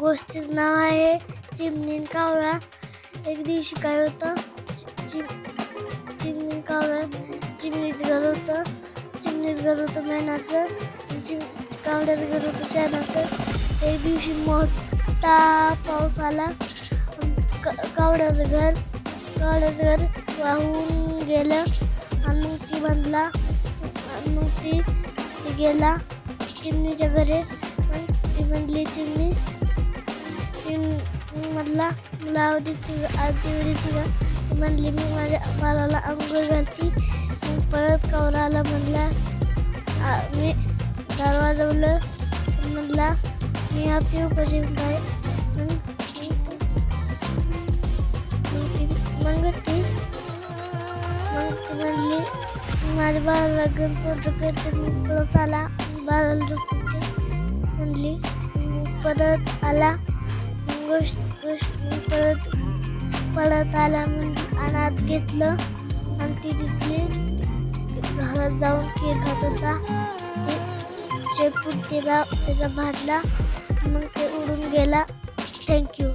गोष्टीचं नाव आहे चिमणी कावळा. एक दिवशी काय होतं? चिम चिमणी कावळा चिमणीत घर होतं. चिमणीत घर होतं मेणाचं चिम कावड्यात घर होतं शेणाचं. एक दिवशी मोठा पाऊस आला. कावड्याचं घर कावड्याचं घर वाहून गेलं. आणि मग ती बांधला. आणि मग ती गेला. चिमणीच्या घरी. ती म्हणली चिमणी चिमणी मला आवडी तुझं आवडी तुझं. म्हणली मी माझ्या बाळाला अंघोळ घालती. परत कवराला म्हणला मी दार वाजवलं म्हणला मी आती उपाशी काय मग ती मग ती म्हणली माझ्या बाळाला घेऊन फोटो करते परत आला बाळाला म्हणली परत आला गोष्ट गोष्टी परत परत आला म्हणून अनाथ घेतलं. आणि ती तिथली घरात जाऊन केक खात होता. शेपूट तिला त्याचा भाडला मग ते उडून गेला. थँक्यू